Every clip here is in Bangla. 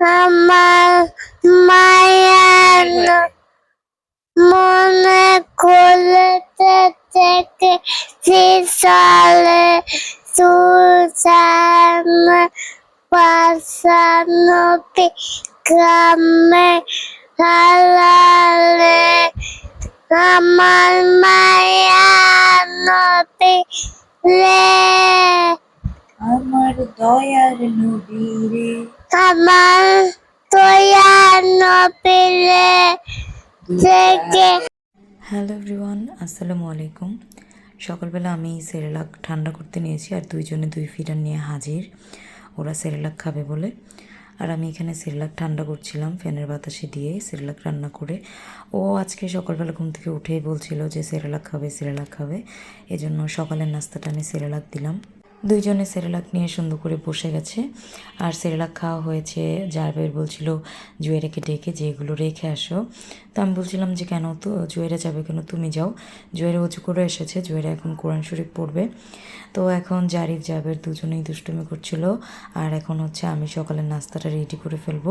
আমার মায়ের মনে খুলেতে থেকে শিশালে সুসান পাশানপি গ্রামে হালালে আমার মায়ের নবী রে আমার দয়ার নবী রে হ্যালো এভরিওয়ান, আসসালামু আলাইকুম। সকালবেলা আমি সেরেলাক ঠান্ডা করতে নিয়েছি আর দুইজনে দুই ফিটার নিয়ে হাজির। ওরা সেরেলাক খাবে বলে। আর আমি এখানে সেরেলাক ঠান্ডা করছিলাম, ফ্যানের বাতাসে দিয়ে সেরেলাক রান্না করে। ও আজকে সকালবেলা ঘুম থেকে উঠেই বলছিল যে সেরেলাক খাবে সেরেলাক খাবে। এজন্য সকালের নাস্তাটা আমি সেরেলাক দিলাম। দুইজনে সেরেলাক নিয়ে সুন্দর করে বসে গেছে। আর সেরেলাক খাওয়া হয়েছে। জারবের বলছিল জুয়ে রেখে ডেকে যে এগুলো রেখে আসো। তো আমি বলছিলাম যে, কেন তো? জুয়েরা যাবে কেন? তুমি যাও। জুয়েরা উঁচু করে এসেছে। জুয়েরা এখন কোরআন শরীফ পড়বে। তো এখন জারিফ জাবের দুজনেই দুষ্টুমি করছিল। আর এখন হচ্ছে আমি সকালের নাস্তাটা রেডি করে ফেলব।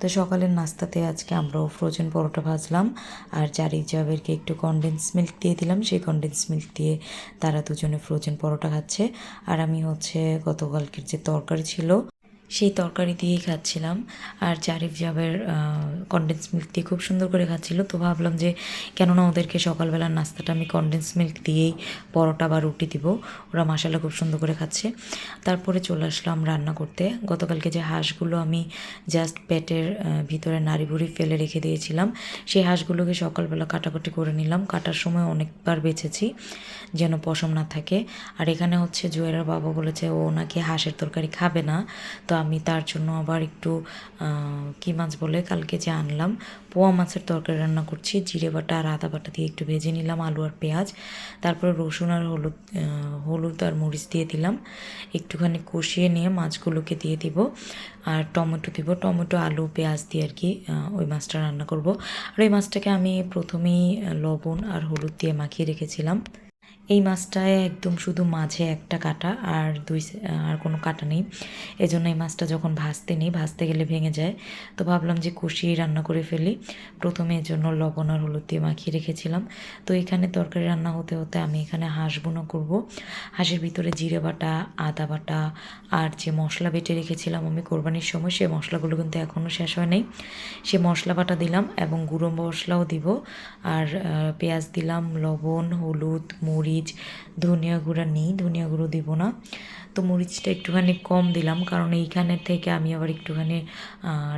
তো সকালের নাস্তাতে আজকে আমরাও ফ্রোজেন পরোটা ভাজলাম। আর জারিফ জাবেরকে একটু কনডেন্স মিল্ক দিয়ে দিলাম। সেই কনডেন্স মিল্ক দিয়ে তারা দুজনে ফ্রোজেন পরোটা খাচ্ছে। আর আমি হচ্ছে গতকালকের যে তরকারি ছিল, সেই তরকারি দিয়েই খাচ্ছিলাম। আর জারিফ জাবের কনডেন্স মিল্ক দিয়ে খুব সুন্দর করে খাচ্ছিল। তো ভাবলাম যে, কেননা ওদেরকে সকালবেলার নাস্তাটা আমি কনডেন্স মিল্ক দিয়েই পরোটা বা রুটি দিব। ওরা মশালা খুব সুন্দর করে খাচ্ছে। তারপরে চলে আসলাম রান্না করতে। গতকালকে যে হাঁসগুলো আমি জাস্ট পেটের ভিতরে নাড়ি ভুড়ি ফেলে রেখে দিয়েছিলাম, সেই হাঁসগুলোকে সকালবেলা কাটাকুটি করে নিলাম। কাটার সময় অনেকবার বেছেছি যেন পশম না থাকে। আর এখানে হচ্ছে জুয়েরার বাবা বলেছে, ও নাকি হাঁসের তরকারি খাবে না। তো আমি তার জন্য আবার একটু কি মাছ বলে, কালকে যে আনলাম। পোয়া মাছের তরকারি রান্না করছি। জিরে বাটা আর আদা বাটা দিয়ে একটু ভেজে নিলাম, আলু আর পেঁয়াজ। তারপরে রসুন আর হলুদ হলুদ আর মরিচ দিয়ে দিলাম। একটুখানি কষিয়ে নিয়ে মাছগুলোকে দিয়ে দিব। আর টমেটো দিব। টমেটো, আলু, পেঁয়াজ দিয়ে আর কি ওই মাছটা রান্না করব। আর ওই মাছটাকে আমি প্রথমেই লবণ আর হলুদ দিয়ে মাখিয়ে রেখেছিলাম। এই মাছটায় একদম শুধু মাঝে একটা কাটা আর দুই আর কোনো কাটা নেই। এজন্য এই মাছটা যখন ভাজতে নেই, ভাজতে গেলে ভেঙে যায়। তো ভাবলাম যে কষিয়ে রান্না করে ফেলি। প্রথমে এর জন্য লবণ আর হলুদ দিয়ে মাখিয়ে রেখেছিলাম। তো এখানে তরকারি রান্না হতে হতে আমি এখানে হাঁস বোনা করব। হাঁসের ভিতরে জিরে বাটা, আদা বাটা আর যে মশলা বেটে রেখেছিলাম আমি কোরবানির সময়, সে মশলাগুলো কিন্তু এখনও শেষ হয় নাই। সে মশলা বাটা দিলাম এবং গুঁড়ো মশলাও দিব। আর পেঁয়াজ দিলাম, লবণ, হলুদ মরিচ, ধনিয়া গুঁড়া নেই, ধনিয়া গুঁড়ো দেবো না। তো মরিচটা একটুখানি কম দিলাম, কারণ এইখানে থেকে আমি আবার একটুখানি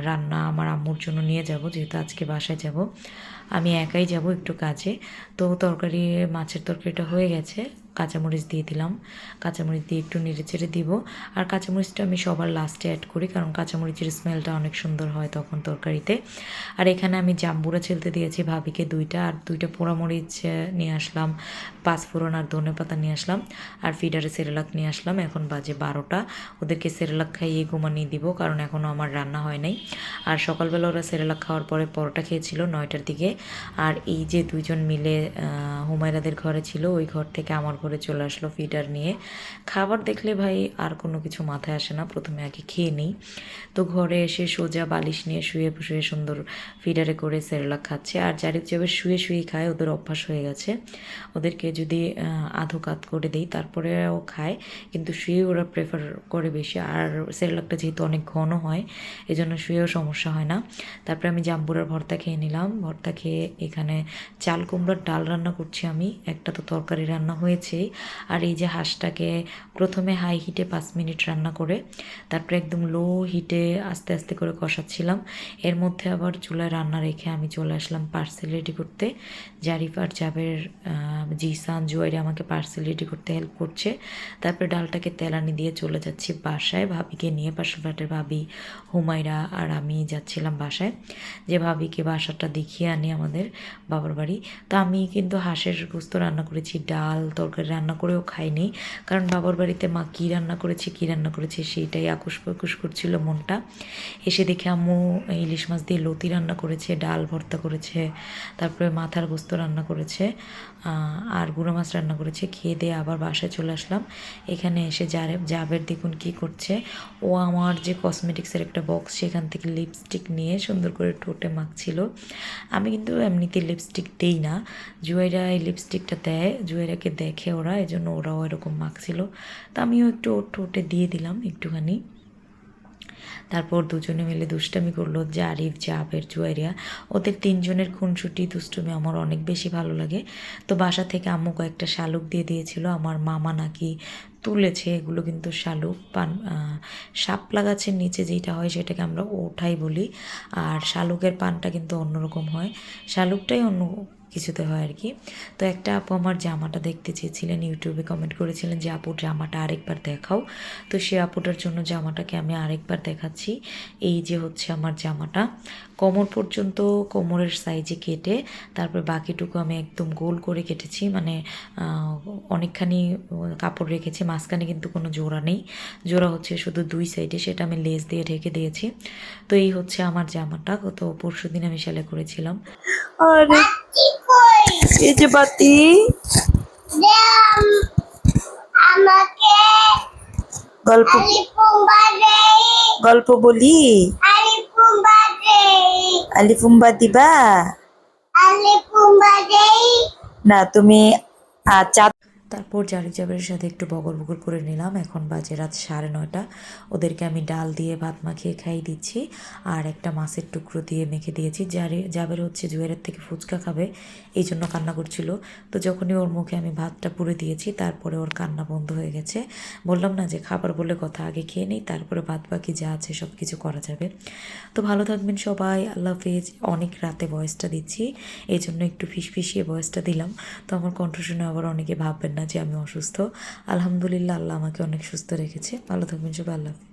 রান্না আমার আম্মুর জন্য নিয়ে যাব, যেহেতু আজকে বাসায় যাব। আমি একাই যাব একটু কাজে। তো তরকারি, মাছের তরকারিটা হয়ে গেছে। কাঁচামরিচ দিয়ে দিলাম। কাঁচামরিচ দিয়ে একটু নেড়ে চেড়ে দিব। আর কাঁচামরিচটা আমি সবার লাস্টে অ্যাড করি, কারণ কাঁচামরিচের স্মেলটা অনেক সুন্দর হয় তখন তরকারিতে। আর এখানে আমি জাম্বুরা ছেলতে দিয়েছি ভাবিকে দুইটা, আর দুইটা পোড়ামরিচ নিয়ে আসলাম। পাঁচফোড়ন আর ধনে পাতা নিয়ে আসলাম। আর ফিডারে সেরেলাক নিয়ে আসলাম। এখন বাজে বারোটা। ওদেরকে সেরেলাক খাইয়ে ঘুমানিয়ে দিব, কারণ এখনও আমার রান্না হয় নাই। আর সকালবেলা ওরা সেরেলাক খাওয়ার পরে পরোটা খেয়েছিল নয়টার দিকে। আর এই যে দুইজন মিলে হুমায়রাদের ঘরে ছিল, ওই ঘর থেকে আমার ঘরে চলে আসলো ফিডার নিয়ে। খাবার দেখলে ভাই আর কোনো কিছু মাথায় আসে না, প্রথমে আগে খেয়ে নিই। তো ঘরে এসে সোজা বালিশ নিয়ে শুয়ে শুয়ে সুন্দর ফিডারে করে সেরেলাক খাচ্ছে। আর জারিফ যাবে শুয়ে শুয়ে খায়, ওদের অভ্যাস হয়ে গেছে। ওদেরকে যদি আধো কাত করে দিই তারপরেও খায়। কিন্তু শুয়ে ওরা প্রেফার করে বেশি। আর সেরেলাকটা যেহেতু অনেক ঘন হয়, এজন্য শুয়েও সমস্যা হয় না। তারপরে আমি জাম্বুরার ভর্তা খেয়ে নিলাম। ভর্তা খেয়ে এখানে চাল কুমড়োর ডাল রান্না করছি আমি। একটা তো তরকারি রান্না হয়েছেই আর এই যে হাঁসটাকে প্রথমে হাই হিটে পাঁচ মিনিট রান্না করে, তারপরে একদম লো হিটে আস্তে আস্তে করে কষাচ্ছিলাম। এর মধ্যে আবার চুলায় রান্না রেখে আমি চলে আসলাম পার্সেল রেডি করতে। জারিফ আর জাবের জিসান জুয়ারি আমাকে পার্সেল রেডি করতে হেল্প করছে। তারপরে ডালটাকে তেলানি দিয়ে চলে যাচ্ছি বাসায়। ভাবিকে নিয়ে পাশের ফ্ল্যাটের ভাবি, হুমায়রা আর আমি যাচ্ছিলাম বাসায়। যে ভাবিকে বাসাটা দেখিয়ে আনি আমাদের বাবার বাড়ি। তো আমি কিন্তু হাঁসের গোস্ত রান্না করেছি, ডাল, তরকারি রান্না করেও খাইনি কারণ বাবার বাড়িতে মা কী রান্না করেছে, কী রান্না করেছে সেইটাই আকুশ পাকুশ করছিল মনটা। এসে দেখে আম্মু ইলিশ মাছ দিয়ে লতি রান্না করেছে, ডাল ভর্তা করেছে, তারপরে মাথার গোস্ত রান্না করেছে আর গুঁড়ো মাছ রান্না করেছে। খেয়ে দিয়ে আবার বাসায় চলে আসলাম। এখানে এসে যারে জাবের দেখুন কি করছে। ও আমার যে কসমেটিক্সের একটা বক্স সেখান থেকে লিপস্টিক নিয়ে সুন্দর করে ঠোঁটে মাখছিল। আমি কিন্তু এমনিতে লিপস্টিক দেই না। জুয়েরা এই লিপস্টিকটা দেয়, জুয়েরাকে দেখে ওরা এই জন্য ওরাও এরকম মাখছিল তো আমিও একটু ওর ঠোঁটে দিয়ে দিলাম একটুখানি। তারপর দুজনে মিলে দুষ্টামি করল জারিফ জাবের জুয়ারিয়া ওদের তিনজনের খুনসুটি, দুষ্টুমি আমার অনেক বেশি ভালো লাগে। তো বাসা থেকে আম্মু কয়েকটা শালুক দিয়ে দিয়েছিল। আমার মামা নাকি তুলেছে এগুলো কিন্তু শালুক, পান শাপলা গাছের নিচে যেটা হয় সেটাকে আমরা ওঠাই বলি। আর শালুকের পানটা কিন্তু অন্যরকম হয়। শালুকটাই অন্য কিছুতে হয় আর কি তো একটা আপু আমার জামাটা দেখতে চেয়েছিলেন, ইউটিউবে কমেন্ট করেছিলেন যে আপুর জামাটা আরেকবার দেখাও। তো সে আপুটার জন্য জামাটাকে আমি আরেকবার দেখাচ্ছি। এই যে হচ্ছে আমার জামাটা। কোমর পর্যন্ত কোমরের সাইজে কেটে তারপর বাকিটুকু আমি একদম গোল করে কেটেছি। মানে অনেকখানি কাপড় রেখেছি। মাঝখানে কিন্তু কোনো জোড়া নেই। জোড়া হচ্ছে শুধু দুই সাইডে। সেটা আমি লেস দিয়ে ঢেকে দিয়েছি। তো এই হচ্ছে আমার জামাটা। গত পরশু দিন আমি সেলাই করেছিলাম। আর এই যে বাতি। আমাকে গল্প গল্প বলি। আলিফুম্বা দিবা আলিপুম্বা দেই না তুমি আহ, চা তারপর জারিক জাবের সাথে একটু বগর বগর করে নিলাম। এখন বাজে রাত সাড়ে নয়টা। ওদেরকে আমি ডাল দিয়ে ভাত মাখিয়ে খাইয়ে দিচ্ছি। আর একটা মাছের টুকরো দিয়ে মেখে দিয়েছি। জারে, জাবের হচ্ছে জুয়েরের থেকে ফুচকা খাবে, এই জন্য কান্না করছিল। তো যখনই ওর মুখে আমি ভাতটা পুরে দিয়েছি, তারপরে ওর কান্না বন্ধ হয়ে গেছে। বললাম না যে খাবার বলে কথা আগে খেয়ে নিই, তারপরে ভাত বাকি যা আছে সব কিছু করা যাবে। তো ভালো থাকবেন সবাই, আল্লাহ হাফেজ। অনেক রাতে ভয়েসটা দিচ্ছি, এই জন্য একটু ফিসফিসিয়ে ভয়েসটা দিলাম। তো আমার কণ্ঠ শুনে আবার অনেকে ভাববেন না যে আমি অসুস্থ। আলহামদুলিল্লাহ আল্লাহ আমাকে অনেক সুস্থ রেখেছে। ভালো থাকবেন সবাই আল্লাহ